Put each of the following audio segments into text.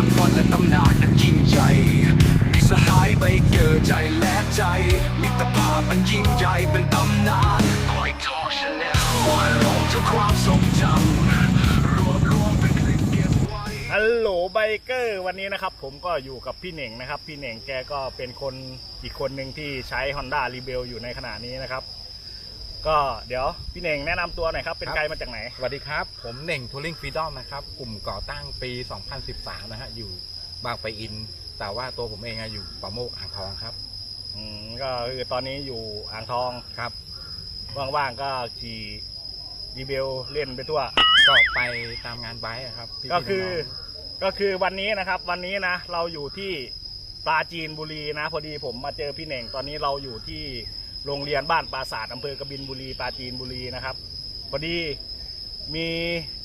างฝันและตำนานนั้นยิ่งใหญ่มีสหายไปเกิดใจและใจมิตรภาพมันยิ่งใหญ่เป็นตำนานคอยทอชแนลวาดลงทุกความทรงจำรวบรวมเป็นคลิปเก็บไว้ฮัลโหลไบเกอร์วันนี้นะครับ ผมก็อยู่กับพี่เหน่งนะครับ พี่เหน่งแกก็เป็นคนอีกคนหนึ่งที่ใช้ Honda r e b e l อยู่ในขณะนี้นะครับ ก็เดี๋ยวพี่เหน่งแนะนำตัวหน่อยครับ เป็นครับไกลมาจากไหน สวัสดีครับ ผมเน่งทัวริงฟรีดอมนะครับกลุ่มก่อตั้งปี 2013 นะฮะ อยู่บางปะอิน แต่ว่าตัวผมเองอะอยู่ประโมกอ่างทองครับ อืมก็คือตอนนี้อยู่อ่างทอง ครับ ว่างๆก็ขี่รีเบลเล่นไปทั่ว ก็ไปตามงานไบค์อะครับพี่ๆก็คือน้งก็คือวันนี้นะครับวันนี้นะเราอยู่ที่ปราจีนบุรีนะ พอดีผมมาเจอพี่เหน่งตอนนี้เราอยู่ที่ โรงเรียนบ้านปราศาสตร์อำเภอกบินบุรีปราจีนบุรีนะครับพอดีมี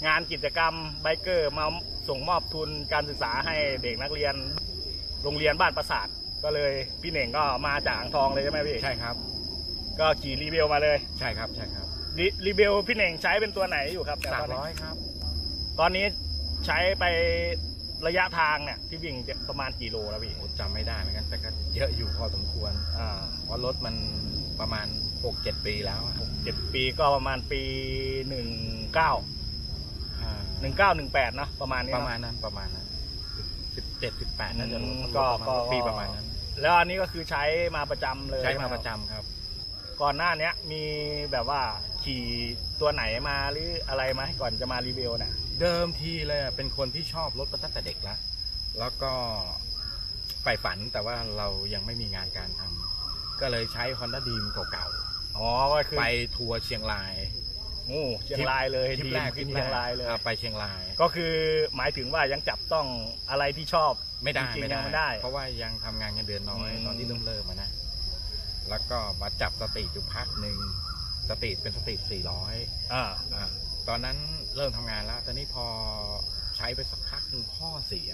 งานกิจกรรมไบเกอร์มาส่งมอบทุนการศึกษาให้เด็กนักเรียน โรงเรียนบ้านปราศาสตร์ก็เลยพี่เหน่งก็มาจากอ่างทองเลยใช่ไหมพี่ใช่ครับ ก็ขี่รีเบลมาเลยใช่ครับใช่ครับรีรีเบลพี่เหน่งใช้เป็นตัวไหนอยู่ครับแต่ตอนนี้300ครับ ตอนนี้ใช้ไประยะทางเนี่ยที่วิ่งประมาณกี่โลแล้วพี่โอ้จำไม่ได้เหมือนกันแต่ก็เยอะอยู่พอสมควรอ่าเพราะรถมัน ประมาณ6-7ปีแล้วอะเจ็ดปีก็ประมาณปีหนึ่งเก้าอ่าหนึ่งเก้าหนึ่งแปดเนาะประมาณนี้ปเนระอะมาณนั้นประมาณนั้น17 18น่าจะอืมรถก็ ประมาณก็ปีประมาณนั้น แล้วอันนี้ก็คือใช้มาประจำเลยใช้มาไหประจำครับ ก่อนหน้าเนี้ยมีแบบว่าขี่ตัวไหนมาหรืออะไรมาให้ก่อนจะมารีวิวเนี่ยเดิมทีเลยอะเป็นคนที่ชอบรถมาตั้งแต่เด็กแล้วแล้วก็ใฝ่ฝันแต่ว่าเรายังไม่มีงานการทำ ก็เลยใช้ Honda d r e a m เก่าอ๋อก็คือๆ ไปทัวร์เชียงราย โอ้เชียงรายเลยทริปแรกขึ้นทเชียงรายเลย อ่ไปเชียงรายก็คือหมายถึงว่ายังจับต้องอะไรที่ชอบไม่ได้จริงๆไม่ยังได้ไม่ได้ เพราะว่ายังทำงานเงินเดือนน้อยอืม ตอนที่เริ่มเริ่มมานะ แล้วก็มาจับสตรีทอยู่พักหนึ่งสตรีทเป็นสตรีท400อ่าอ่าตอนนั้นเริ่มทำงานแล้ว ตอนนี้พอใช้ไปสักพักหนึ่งพ่อเสีย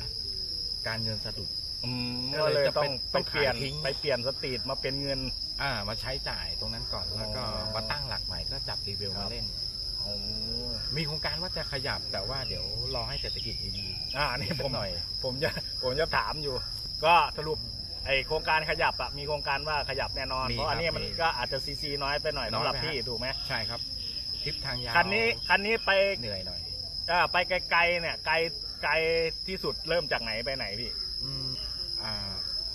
การเงินสะดุด อืมก็ก็เลยเลยจะต้เป็องนไปเปลี่ยนต้องขายทิ้งไปเปลี่ยนสตรีทมาเป็นเงิน อ่า มาใช้จ่ายตรงนั้นก่อนแล้วก็อ๋อมาตั้งหลักใหม่ก็จับรีวิวครัมาบ เล่นโอ้มีโครงการว่าจะขยับแต่ว่าเดี๋ยวรอให้เศรษฐกิจดีอ่าๆนี่สัผกม หน่อย ผมจะผมจะถามอยู่ ก็สรุปไอโครงการขยับอะมีโครงการว่าขยับแน่นอน มีเพราะอันนี้ครับมันมีก็อาจจะซีซีน้อยไปหน่อยน้อยสำหรับไปฮะ พี่ถูกไหมใช่ครับทริปทางยาวคันนี้คันนี้ไปเหนื่อยหน่อยอ่าไปไกลๆเนี่ยไกลไกลที่สุดเริ่มจากไหนไปไหนพี่ อืม อ่า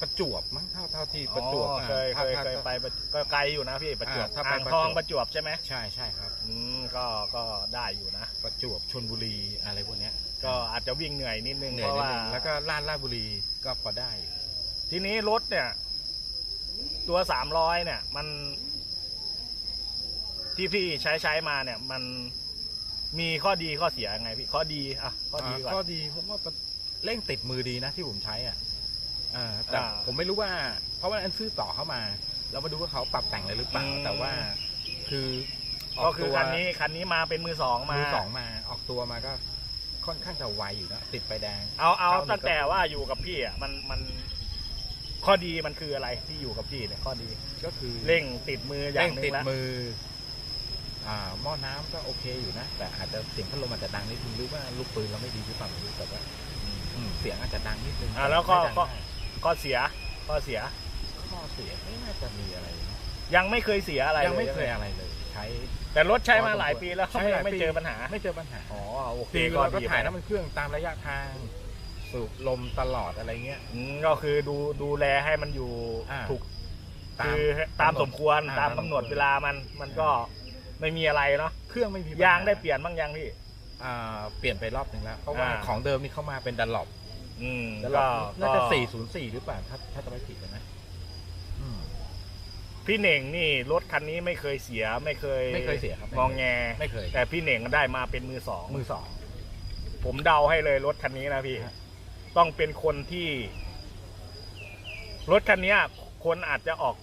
ประจวบมั้งเท่าเท่าที่ประจวบอ๋ออะเคยถ้าเคยถ้าเคยไปประก็ไกลอยู่นะพี่ประจวบอ่าถ้าไปอ่างประทจวบองประจวบใช่ไหมใช่ใช่ครับ อืมก็ก็ได้อยู่นะ ประจวบชนบุรีอะไรพวกเนี้ยก็อาจจะวิ่งเหนื่อยนิดนึงเหเพนื่อยราะนิดว่านึงแล้วก็ลาดลาดบุรีก็พอได้อยู่ทีนี้รถเนี่ย ตัวสามร้อยเนี่ย มัน ที่พี่ใช้ใช้มาเนี่ย มันมีข้อดีข้อเสียยังไงพี่ข้อดีอะข้อดีก่อนข้อดีผมว่าเร่งติดมือดีนะที่ผมใช้อะ อ่าแต่อ่า ผมไม่รู้ว่า เพราะว่าอันซื้อต่อเข้ามาแล้วมาดูว่าเขาปรับแต่งอะไรหรือเปล่า อืม แต่ว่า คือก็คือตัวคันนี้คันนี้มาเป็นมือสองมา มือสองมาออกตัวมาก็ค่อนข้างจะไวอยู่นะติดไฟแดง เอาเอาเข้าหนึ่ง ตั้งแต่ว่าอยู่กับพี่อะมันมันข้อดีมันคืออะไรที่อยู่กับพี่เนี่ยข้อดีก็คือเร่งติดมืออย่าเร่งงหนึติงดแล้วมือ อ่าหม้อน้ำก็โอเคอยู่นะ แต่อาจจะเสียงพัดลมอาจจะดังนิดนึงหรือว่าลูกปืนเราไม่ดีหรือเปล่าไม่รู้แต่ว่าอืมเสียงอาจจะดังนิดนึงอ่าแล้วก็ไม่ดังก็มาก ข้อเสียข้อเสีย ข้อเสียไม่น่าจะมีอะไรนะยังไม่เคยเสียอะไรยังไม่ลเคยอะไรเลย ใช้ แต่รถใช้มาหลายปีแล้วใช้ไม่หลายไม่ปีเจอปัญหา ไม่เจอปัญหาอ๋อโอเคตีก็เราก็ดีถ่ายไปน้ำมันเครื่องตามระยะทางสูบลมตลอดอะไรเงี้ย อืมก็คือดูดูแลให้มันอยู่อ่า ถูกตาม คือตามกำหนดสมควรอ่าตามตามกำหนดสมควร เวลามันมันก็ไม่มีอะไรเนาะเครื่องไม่มีปัญหยางได้เปลี่ยนบ้างยังพี่ อ่าเปลี่ยนไปรอบหนึ่งแล้ว เพราะว่าอ่า ของเดิมนี่เข้ามาเป็นดันหลบ อืมดันหลก็บน่าจะ ก็สี่ศูนย์สี่หรือเปล่าถ้าถ้าจะไม่ผิดนะอืม พี่เหน่งนี่รถคันนี้ไม่เคยเสียไม่เคยไม่เคยเสียครับงองแงไม่เคย แต่พี่เหน่งได้มาเป็นมือสองมือสอง ผมเดาให้เลยรถคันนี้นะพี่ ฮะ ต้องเป็นคนที่ รถคันเนี้ยคนอาจจะออก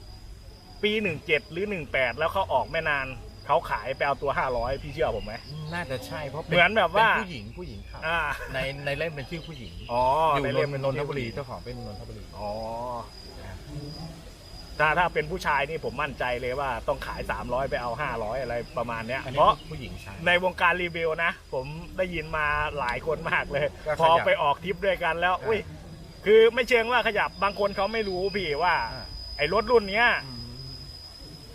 ปีหนึ่งเจ็ดหรือหนึ่งแปดแล้วเขาออกไม่นาน เขาขายไปเอาตัวห้าร้อยพี่เชื่อผมไหม น่าจะใช่เพราะป็เหมือนแบบว่า เป็นผู้หญิงผู้หญิงขับอ่าในในเล่มเป็นชื่อผู้หญิงอ๋ออยู่ในนเล่มนเป็นนนทบุรีเจ้าของเป็นนนทบุรีอ๋อถ้าถ้าเป็นผู้ชายนี่ผมมั่นใจเลยว่าต้องขาย 300 ไปเอา 500 อะไรประมาณเนี้ยอันเพนี้ราะผู้หญิงใช้ในวงการรีวิวนะ ผมได้ยินมาหลายคนมากเลย ก็ขยับพอไปออกทริปด้วยกันแล้วอ่า อุ้ยคือไม่เชิงว่าขยับบางคนเขาไม่รู้พี่ว่า อ่าไอ้รถรุ่นเนี้ย อืม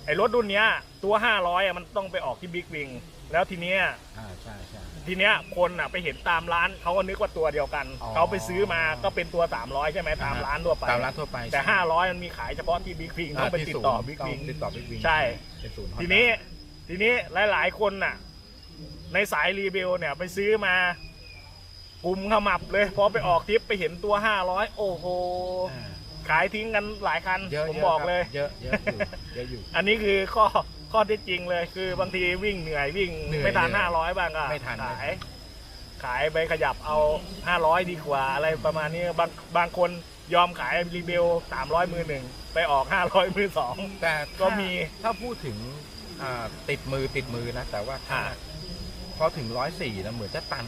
ไอ้รถรุ่นเนี้ยตัว 500อะมันต้องไปออกที่บิ๊กวิงแล้วทีเนี้ยอ่าใช่ใช่ ทีเนี้ยคนอะไปเห็นตามร้านเขาก็นึกว่าตัวเดียวกัน อ๋อ เขาไปซื้อมาก็เป็นตัว 300 ใช่ไหมตามร้านทั่วไป ตามร้านทั่วไปแต่ใช่500 มันมีขายเฉพาะที่บิ๊กวิงต้องไปที่ติดศูนย์ต่อบิ๊กวิง ติดต่อบิ๊กวิงใช่ เป็นศูนย์ทีนี้ทีนี้หลาย ๆ คนน่ะ ในสายรีวิวเนี่ยไปซื้อมากลุ่มขมับเลยพอไปออกทริปไปเห็นตัว 500 โอ้โห อ่า ขายทิ้งกันหลายคัน เยอะผมเยะบอกครัเลย เยอะเยอะอยู่เยอะอยู่ อันนี้คือข้อข้อเท็จจริงเลย คือบางทีวิ่งเหนื่อยวิ่งเหนื่อยไม่ทันเหนื่อย500บ้างก็ไม่ทัน ขาย ขายไปขยับเอา500ดีกว่าอะไรประมาณนี้บางบางคนยอมขายรีวิว300มือหนึ่งไปออก500มือสอง แต่ก็ถ้ามีถ้าพูดถึงอ่าติดมือติดมือนะ แต่ว่าถ้าอ่า พอถึงร้อยสี่แล้วเหมือนจะตัน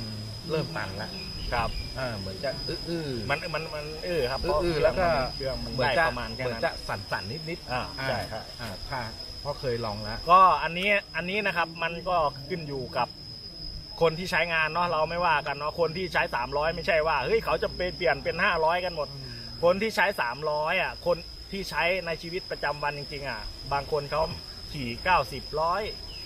เริ่มตันแล้วครับ อ่าเหมือนจะอื้ออื้อมันมันมันเออครับเพราะอื้อๆแล้วก็เครื่องมันเหมือนได้จะประมาณแค่เหมือนนั้นจะสั่นสั่นนิดนิดๆอ่าอ่าใช่ครับอ่าถ้าเพราะเคยลองแล้วก็อันนี้อันนี้นะครับมันก็ขึ้นอยู่กับคนที่ใช้งานเนาะเราไม่ว่ากันเนาะคนที่ใช้ 300 ไม่ใช่ว่าเฮ้ยเขาจะไปเปลี่ยนเป็น 500 กันหมด คนที่ใช้ 300อะคนที่ใช้ในชีวิตประจำวันจริงๆอะบางคนเขาขี่ 90ร้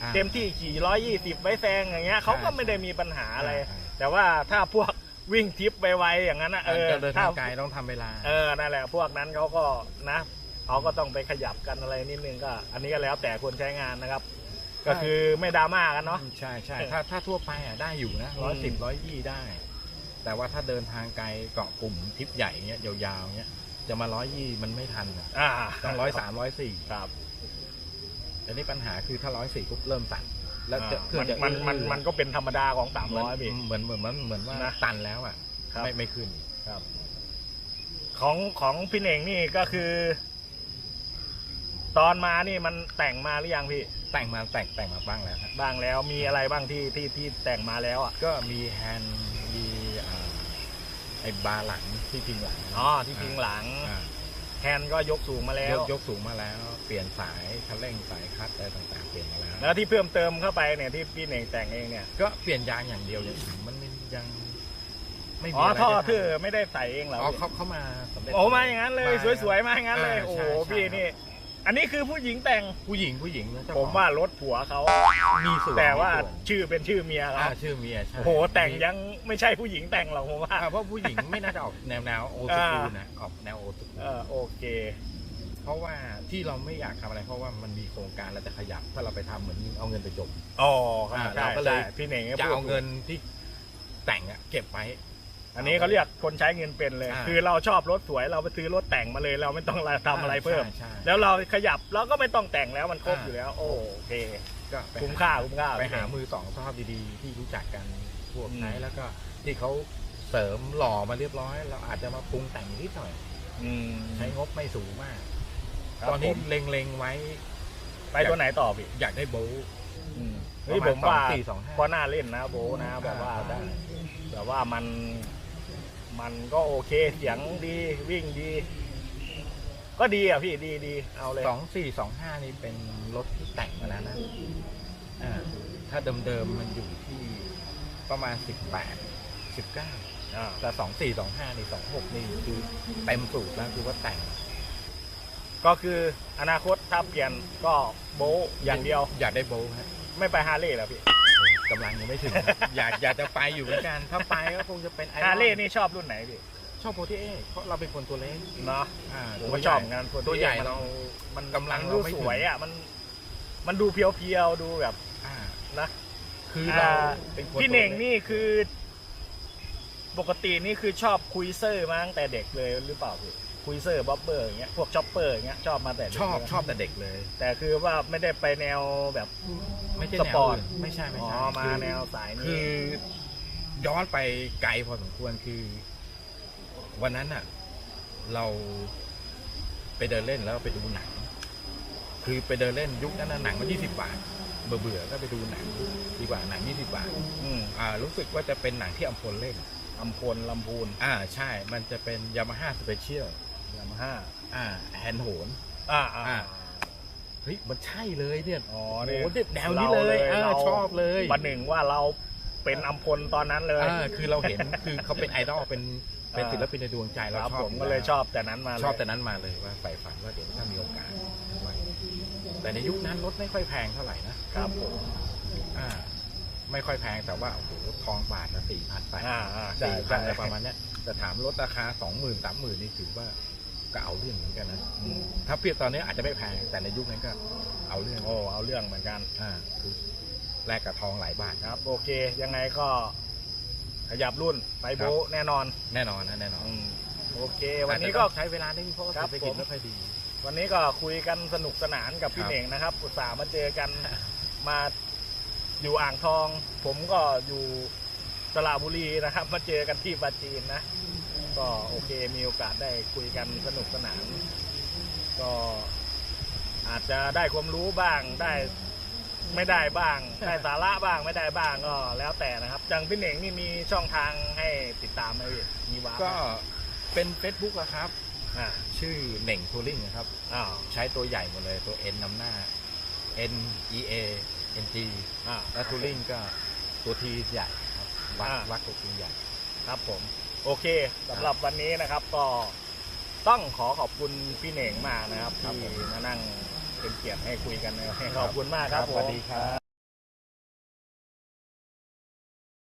อยอ่า เต็มที่ขี่ร้อยยี่สิบไว้แซงอย่างเงี้ยเขาก็ไม่ได้มีปัญหาอะไรอ่าแต่ว่าถ้าพวกวิ่งทริปไวๆอย่างนั้นนะเออจะเดินถ้าทางไกลต้องทำเวลา เออนั่นแหละพวกนั้นเขาก็นะเขาก็ต้องไปขยับกันอะไรนิดนึงก็ อันนี้ก็แล้วแต่คนใช้งานนะครับ ก็คือไม่ดราม่ากันเนาะ ใช่ใช่ถ้าถ้าทั่วไปอะได้อยู่นะอืร้อยสิบมร้อยยี่ได้ แต่ว่าถ้าเดินทางไกลเกาะกลุ่มทริปใหญ่เงี้ยยาวๆเงี้ยจะมาร้อยยี่มันไม่ทันอะอ่าต้องร้อยสามร้อยสี่ครับ แต่นี่ปัญหาคือถ้าร้อยสี่ปุ๊บเริ่มตันแล้วจะอ่าเครื่อมังนจะมันมันอื้อๆมันก็เป็นธรรมดาของสามเหมือนร้อยพี่เหมือนเหมือนเหมือนเหมือนว่านะตันแล้วอะครับไม่ไม่ขึ้นครับ ของของพี่เน่งนี่ก็คือ ตอนมานี่มันแต่งมาหรือยังพี่ แต่งมาแต่งแต่งมาบ้างแล้วครับบ้างแล้วมีอะไรบ้างที่ที่ที่แต่งมาแล้วอะก็มีแฮนด์มีอ่าไอ้บาร์หลังที่พิงหลังอ๋อที่พิงหลังอ่า แฮนด์ก็ยกสูงมาแล้ยว กยกสูงมาแล้ว เปลี่ยนสายคันเร่งสายคัดอะไรต่างๆ เปลี่ยนมาแล้ว แล้วที่เพิ่มเติมเข้าไปเนี่ยที่พี่เน่งแต่งเองเนี่ย ก็เปลี่ยนยางอย่างเดียวอย่างอื่นมันยังไม่มีอ๋ออะไรท่อจะทำเธอไม่ได้ใส่เองเหรออ๋อพี่เขาเขามาสำเร็จ โอ้มาอย่างนั้นเลยมาสวยๆมาอย่างนั้นเลยอ่าโอ้โหใช่ใช่พี่นี่ อันนี้คือผู้หญิงแต่ง ผู้หญิงผู้หญิงนะเจ้ผมของว่ารถผัวเขา มีส่วนแต่ว่ามีส่นชื่อเป็นชื่อเมียเขาอ่าชื่อเมียใช่โอ้โหแต่งยังไม่ใช่ผู้หญิงแต่งหรอกผมว่า อ่าเพราะผู้หญิงไม่น่าจะออกแนวแนวโอสกูนะออกแนวโอสกูเออโอเค เพราะว่าที่เราไม่อยากทำอะไร เพราะว่ามันมีโครงการเราจะขยับถ้าเราไปทำเหมือนเอาเงินไปจบ อ๋ออ่าใช่เราก็เลย ใช่พี่เน่งจะพูดเอาเงินที่แต่งอะเก็บไว้ อันนี้เขาเรียกคนใช้เงินเป็นเลย อ่าคือเราชอบรถสวยเราไปซื้อรถแต่งมาเลย เราไม่ต้องทำอะไรเพิ่ม ใช่ใช่แล้วเราขยับเราก็ไม่ต้องแต่งแล้วมันครบอ่า อยู่แล้ว โอเค ก็ไปคุ้มค่าคุ้มค่า ไปหาพี่เน่งมือสองสภาพดีๆ ที่รู้จักกันพวกอืมใช้แล้วก็ที่เขาเสริมหล่อมาเรียบร้อย เราอาจจะมาปรุงแต่งนิดหน่อย อืมใช้งบไม่สูงมาก ครับตอนนี้ผมเล็งๆไว้ ไปตัวไหนต่อพี่อยากได้โบว์เฮ้ยประผมมาณว่าสองสี่สองห้า ก็น่าเล่นนะโบนะแบบว่าได้แบบว่ามัน มันก็โอเคเสียงดีวิ่งดี ก็ดีอะพี่ดีดีเอาเลยสองสี่สองห้านี่เป็นรถที่แต่งมาแล้วนะอ่าถ้าเดิมๆมันอยู่ที่ประมาณสิบแปดสิบเก้าอ่าแต่สองสี่สองห้านี่สองหกนี่คือเต็มสูตรแล้วคือว่าแต่ง ก็คืออนาคตถ้าเปลี่ยนก็โบะอย่างเดียว อยากได้โบว์ฮะไม่ไปฮาร์เลย์แล้วพี่ กำลังยังไม่ถึงนะอยากอยากจะไปอยู่เหมือนกัน ถ้าไปก็คงจะเป็นไอฮาร์เลย์นี่ชอบรุ่นไหนพี่ชอบโปรตีเอเพราะเราเป็นคนตัวเล็กเนาะอ่าผมตัวก็ใหชอญ่บงานตัวใหญ่มันเรามันกำลังมันเราดูไม่ถึงสวยอะมัน มันดูเพียวๆดูแบบอ่านะคือเราอ่าเป็นคนพี่เน่งตัวล็กนี่คือ ปกตินี่คือชอบคุยเซอร์มาตั้งแต่เด็กเลยหรือเปล่าพี่ คุยเซอร์บ๊อบเบอร์อย่างเงี้ยพวกช็อปเปอร์อย่างเงี้ยชอบมาแต่เด็กชอบเลยชอบแต่เด็กเลย แต่คือว่าไม่ได้ไปแนวแบบ ไม่ใช่สแนวปอร์ตอื่นไม่ใช่ไม่อ๋อใช่มาคือแนวสายคืนี้อย้อนไปไกลพอสมควรคือ วันนั้นอะ เราไปเดินเล่นแล้วไปดูหนัง คือไปเดินเล่นยุคนั้นน่ะหนังมันยี่สิบบาท เบื่อเบื่อๆก็ไปดูหนังดีกว่าหนังยี่สิบบาท อืมอ่า รู้สึกว่าจะเป็นหนังที่อัมพลเล่นอัมพลลำพูน อ่าใช่ มันจะเป็นยามาฮ่าสเปเชียล ยามาฮ่าอ่าแฮนด์โหน อ่าอ่า อ่า เฮ้ยมันใช่เลยเนี่ยอ๋อโอ้นี่โหแนวนี้เลยเออราชอบเลยประหนึ่งว่าเราเป็นอัมพลตอนนั้นเลย อ่าคือเราเห็นคือเขาเป็นไอดอลเป็นเป็นอ่า ศิลปินในดวงใจเราครับชอบผมก็เลยชอบแต่นั้นมาเลยชอบแต่นั้นมาเลยว่าใฝ่ฝันว่าเดี๋ยวถ้ามีโอกาสไว้แต่ในยุคนั้นรถไม่ค่อยแพงเท่าไหร่นะครับผมอ่า ไม่ค่อยแพงแต่ว่าโอ้โหทองบาทละสี่พันไปอ่าอ่าใช่สี่พันใช่อะไรประมาณเนี้ยแต่ถามรถราคาสองหมื่นสามหมื่นนี่ถือว่า ก็เอาเรื่องเหมือนกันนะอืมถ้าเปรียบตอนนี้อาจจะไม่แพงแต่ในยุคนั้นก็ เอาเรื่องโอ้เอาเรื่องเหมือนกัน อ่าคือแลกกับทองหลายบาทครับ โอเค ยังไงก็ ขยับรุ่นไปโบะแน่นอน แน่นอนนะแน่นอน อืมโอเค วันนี้ก็อาจจะต้องใช้เวลานิดนึงเพราะว่าครับเศรษฐกิจผม ไม่ค่อยดี วันนี้ก็คุยกันสนุกสนานกับพี่ครับ เหน่งนะครับ อุตส่าห์มาเจอกัน มาอยู่อ่างทอง ผมก็อยู่สระบุรีนะครับ มาเจอกันที่ปราจีนนะ ก็โอเคมีโอกาสได้คุยกันสนุกสนาน ก็อาจจะได้ความรู้บ้างได้ไม่ได้บ้าง ได้สาระบ้างไม่ได้บ้างก็แล้วแต่นะครับจังพี่เหน่งนี่มีช่องทางให้ติดตามไหมพี่มีวาร์ปไหมก็เป็น Facebook อะครับ อ่าชื่อเหน่งทัวริงนะครับ อ้าวใช้ตัวใหญ่หมดเลยตัว N นำหน้า N E A N G อ่า แล้วทัวริงก็ตัว T ใหญ่ครับวัดอ่า วัดตัว T ใหญ่ ครับผม โอเคสำหรับวันนี้นะครับก็ต้องขอขอบคุณพี่เหน่งมากนะครับครับที่ผมมานั่งเป็นเกียรติให้คุยกันนะครับขอบคุณมากครับครับผม สวัสดีครับ